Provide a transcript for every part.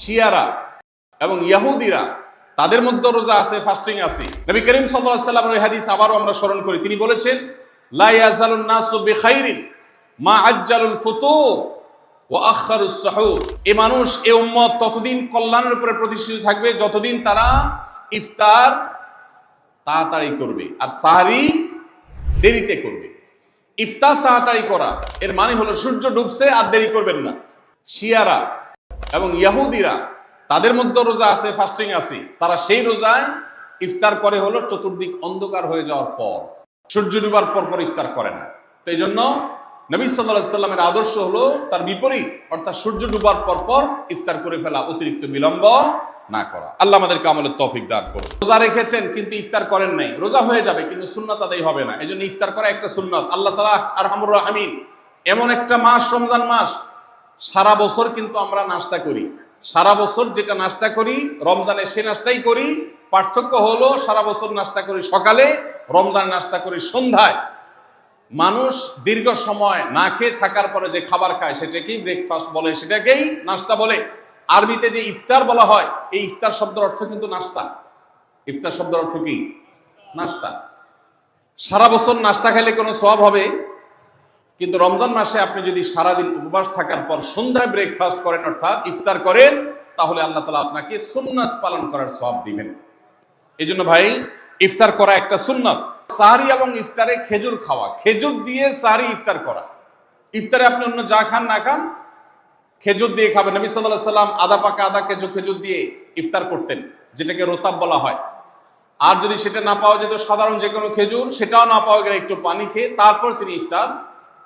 শিয়ারা এবং ইয়াহুদিরা, তাদের মধ্যে রোজা আছে ফাস্টিং আছে। নবী করিম সাল্লাল্লাহু আলাইহি সাল্লামের ওই হাদিস আবারও আমরা স্মরণ করি। তিনি বলেছেন মা আজ্জালুল ফুতুর ও আখারুস সাহুর। এই মানুষ এই উম্মত ততদিন কল্যাণের উপরে প্রতিষ্ঠিত থাকবে, যতদিন তারা ইফতার তাড়াতাড়ি করবে। আর সাহারি দেরিতে করবে। ইফতার তাড়াতাড়ি করা, এর মানে হলো সূর্য ডুবছে আর দেরি করবেন না। শিয়ারা এবং ইয়াহুদিরা, তাদের মধ্যে রোজা আছে ফাস্টিং আছে, তারা সেই রোজায় ইফতার করে হলো চতুর্দিক অন্ধকার হয়ে যাওয়ার পর। সূর্য ডুবার পর পর ইফতার করে না। তো এই জন্য নবী সাল্লাহ সাল্লামের আদর্শ হলো তার বিপরীত, অর্থাৎ সূর্য ডুবার পর পর ইফতার করে ফেলা, অতিরিক্ত বিলম্ব না করা। আল্লাহ আমাদেরকে আমলের তৌফিক দান করুন। রোজা রেখেছেন, কিন্তু ইফতার করেন নাই। রোজা হয়ে যাবে, কিন্তু সুন্নত আদায় হবে না। এই জন্য ইফতার করা একটা সুন্নত। আল্লাহ তালা আর হামুর রাহমিন, এমন একটা মাস, রমজান মাস সারা বছর কিন্তু আমরা নাস্তা করি। সারা বছর যেটা নাস্তা করি রমজানে সে নাস্তাই করি। পার্থক্য হলো সারা বছর নাস্তা করি সকালে, রমজান নাস্তা করি সন্ধ্যায়। মানুষ দীর্ঘ সময় না খেয়ে থাকার পরে যে খাবার খায় সেটাকেই ব্রেকফাস্ট বলে, সেটাকেই নাস্তা বলে। আরবিতে যে ইফতার বলা হয়, এই ইফতার শব্দের অর্থ কিন্তু নাস্তা। ইফতার শব্দের অর্থ কি? নাস্তা। সারা বছর নাস্তা খেলে কোনো সব হবে? কিন্তু রমজান মাসে আপনি যদি সারাদিন উপবাস থাকার পর সন্ধ্যায় ব্রেকফাস্ট করেন, অর্থাৎ ইফতার করেন, তাহলে আল্লাহ তালা আপনাকে সুন্নাত পালন করার সব দিবেন। এই জন্য ভাই, ইফতার করা একটা সুন্নাত। সাহারি এবং ইফতারে খেজুর খাওয়া। খেজুর দিয়ে সাহারি ইফতার করা। ইফতারে আপনি অন্য যা খান, না খান, খেজুর দিয়ে খাবেন। নবী সাল্লাহ সাল্লাম আদা পাকা আদা, খেজুর খেজুর দিয়ে ইফতার করতেন, যেটাকে রোতাব বলা হয়। আর যদি সেটা না পাওয়া যেত, সাধারণ যে কোনো খেজুর, সেটাও না পাওয়া গেলে একটু পানি খেয়ে তারপর তিনি ইফতার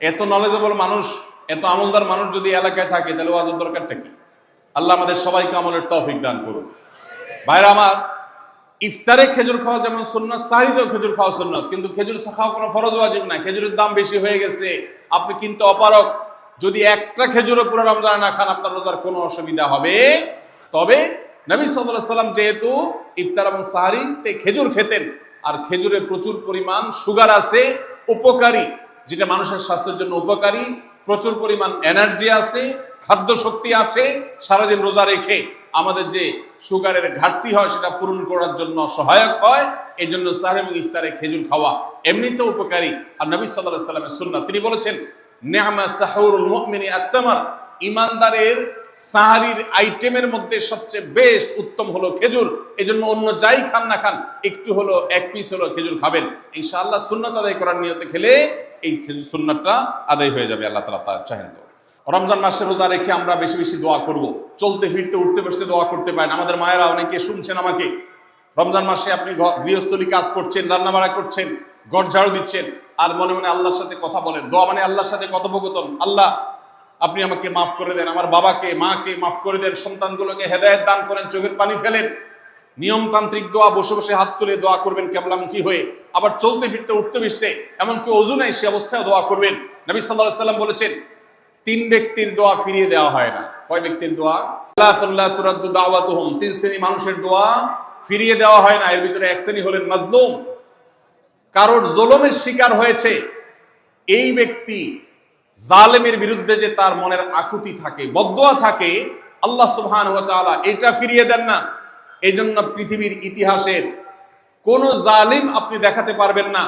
এত নলেজেবল মানুষ, এত আমলদার মানুষ যদি এলাকায় থাকে, তাহলে ওয়াজের দরকারটা কি? আল্লাহ আমাদের সবাইকে আমলের তৌফিক দান করুন। ভাইরা আমার, ইফতারে খেজুর খাওয়া যেমন সুন্নত সাহিদেও খেজুর খাওয়া সুন্নত, কিন্তু খেজুর খাওয়া কোনো ফরজ ওয়াজিব না খেজুরের দাম বেশি হয়ে গেছে, আপনি কিন্তু অপারক যদি একটা খেজুরও পুরো রমজানে না খান, আপনার রোজার কোনো অসুবিধা হবে। তবে নবী সাল্লাল্লাহু সাল্লাম যেহেতু ইফতার এবং সাহারিতে খেজুর খেতেন, আর খেজুরে প্রচুর পরিমাণ সুগার আছে, উপকারী যেটা মানুষের স্বাস্থ্যের জন্য উপকারী, প্রচুর পরিমাণ এনার্জি আছে, খাদ্য শক্তি আছে, সারাদিন রোজা রেখে আমাদের যে সুগারের ঘাটতি হয় সেটা পূরণ করার জন্য সহায়ক হয় এই জন্য সাহেব এবং ইফতারে খেজুর খাওয়া এমনিতেও উপকারী। আর নবী সাল্লাহ সাল্লামের সুন্নাহ, তিনি বলেছেন নেহামা সাহুরুল মুমিনী আত্মামার ইমানদারের সাহারির আইটেমের মধ্যে সবচেয়ে বেস্ট উত্তম হলো খেজুর। এই জন্য অন্য যাই খান না খান, একটু হলো, এক পিস হলো খেজুর খাবেন। ইনশাআল্লাহ সুন্নত আদায় করার নিয়তে খেলে এই সুন্নতটা আদায় হয়ে যাবে, আল্লাহ তালা তা চাহেন তো। রমজান মাসে রোজা রেখে আমরা বেশি বেশি দোয়া করব। চলতে ফিরতে, উঠতে বসতে দোয়া করতে পারেন। আমাদের মায়েরা অনেকে শুনছেন আমাকে। রমজান মাসে আপনি গৃহস্থলী কাজ করছেন, রান্নাবাড়া করছেন, ঘর ঝাড়ু দিচ্ছেন, আর মনে মনে আল্লাহর সাথে কথা বলেন। দোয়া মানে আল্লাহর সাথে কথোপকথন। আল্লাহ, আপনি আমাকে মাফ করে দেন, আমার বাবাকে, মাকে মাফ করে দেন, সন্তানগুলোকে হেদায়েত দান করেন, চোখের পানি ফেলেন। নিয়মতান্ত্রিক দোয়া, বসে বসে হাত তুলে দোয়া করবেন কেবলামুখী হয়ে। আবার চলতে ফিরতে, উঠতে বসতে, এমনকি অজু নাই, সে অবস্থায় দোয়া করবেন। নবী সাল্লাহ সাল্লাম বলেছেন, তিন ব্যক্তির দোয়া ফিরিয়ে দেওয়া হয় না। কয় ব্যক্তির দোয়া? আল্লাহ তুরাদ্দু দাওয়াতুহুম। তিন শ্রেণি মানুষের দোয়া ফিরিয়ে দেওয়া হয় না। এর ভিতরে এক শ্রেণি হলেন মাজলুম। কারোর জলমের শিকার হয়েছে, এই ব্যক্তি জালেমের বিরুদ্ধে যে তার মনের আকুতি থাকে বদোয়া থাকে, আল্লাহ সুবহান এটা ফিরিয়ে দেন না। এই জন্য পৃথিবীর ইতিহাসের কোন জালিম আপনি দেখাতে পারবেন না।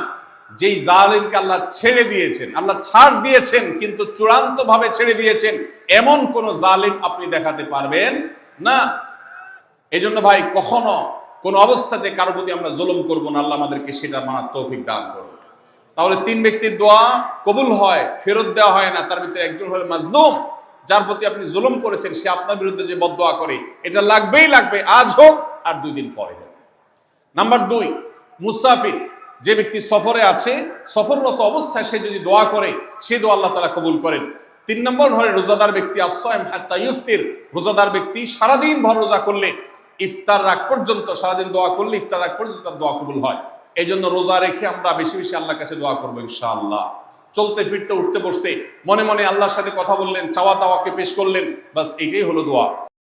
যেই জালিমকে আল্লাহ ছেড়ে দিয়েছেন, আল্লাহ ছাড় দিয়েছেন, কিন্তু চূড়ান্ত ভাবে ছেড়ে দিয়েছেন, এমন কোন জালিম আপনি দেখাতে পারবেন না। এই জন্য ভাই, কখনো কোন অবস্থাতে কারও প্রতি আমরা জুলুম করব না, আল্লাহ আমাদেরকে সেটা মানার তৌফিক দান করুন। তাহলে তিন ব্যক্তির দোয়া কবুল হয়, ফেরত দেওয়া হয় না, তার ভিতরে একজন হলো মাজলুম যার প্রতি আপনি জুলুম করেছেন, সে আপনার বিরুদ্ধে যে বদোয়া করে, এটা লাগবেই লাগবে, আজ হোক আর দুই দিন পরে হোক। নাম্বার দুই, মুসাফির, যে ব্যক্তি সফরে আছে, সফররত অবস্থায় সে যদি দোয়া করে, সে দোয়া আল্লাহ তালা কবুল করেন। তিন নম্বর ঘরে রোজাদার ব্যক্তি আসয়েম হাত্তা ইফতির রোজাদার ব্যক্তি সারাদিন ভর রোজা করলে, ইফতার রাগ পর্যন্ত, সারাদিন দোয়া করলে ইফতার রাগ পর্যন্ত তার দোয়া কবুল হয়। এই জন্য রোজা রেখে আমরা বেশি বেশি আল্লাহর কাছে দোয়া করব, ইনশাআল্লাহ। চলতে, ফিরতে, উঠতে, বসতে, মনে মনে আল্লাহর সাথে কথা বললেন চাওয়া তাওয়াকে পেশ করলেন, বাস এটাই হলো দোয়া।